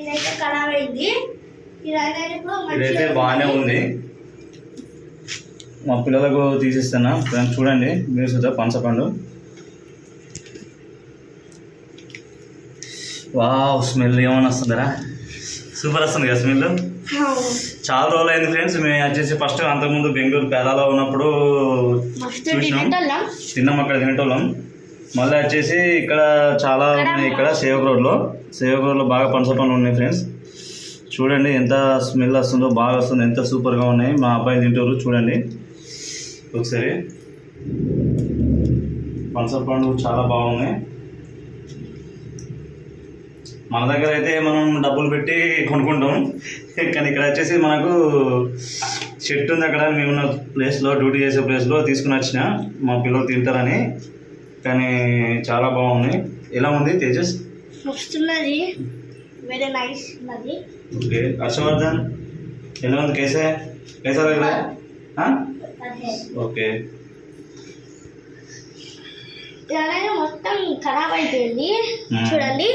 ఇదైతే ఖరాబ్ అయింది. బాగానే ఉంది. మా పిల్లలకు తీసిస్తున్నా. ఫ్రెండ్స్ చూడండి మీరు చూద్దా పనసపండు? వావ్ స్మెల్ ఏమైనా వస్తుందరా? సూపర్ వస్తుంది కదా స్మెల్. చాలా రోజులు అయింది ఫ్రెండ్స్ మేము వచ్చేసి ఫస్ట్ అంతకుముందు బెంగళూరు పేలాలో ఉన్నప్పుడు తిన్నాం అక్కడ తినేటోళ్ళం. మళ్ళీ వచ్చేసి ఇక్కడ చాలా ఉన్నాయి. ఇక్కడ సేవక్ రోడ్లో. సేవక్ రోడ్లో బాగా పనస పండ్లు ఉన్నాయి ఫ్రెండ్స్. చూడండి ఎంత స్మెల్ వస్తుందో బాగా వస్తుంది. ఎంత సూపర్గా ఉన్నాయి. మా అబ్బాయి తింటారు. చూడండి. ఒకసారి. పనస పండు చాలా బాగున్నాయి. మన దగ్గర అయితే మనం డబ్బులు పెట్టి కొనుక్కుంటాం. కానీ ఇక్కడ వచ్చేసి మనకు చెట్టు ఉంది అక్కడ. మేమున్న ప్లేస్లో డ్యూటీ చేసే ప్లేస్లో తీసుకుని వచ్చిన. మా పిల్లలు తింటారని. కానీ చాలా బాగుంది ఎలా ఉంది తేజస్? వస్తున్నది వెరీ నైస్ ఉన్నది. ఓకే. హర్షవర్ధన్ ఎలా ఉంది కేసే కేసా ఓకే. అలాగే మొత్తం ఖరాబ్ అయిపోయింది. చూడండి.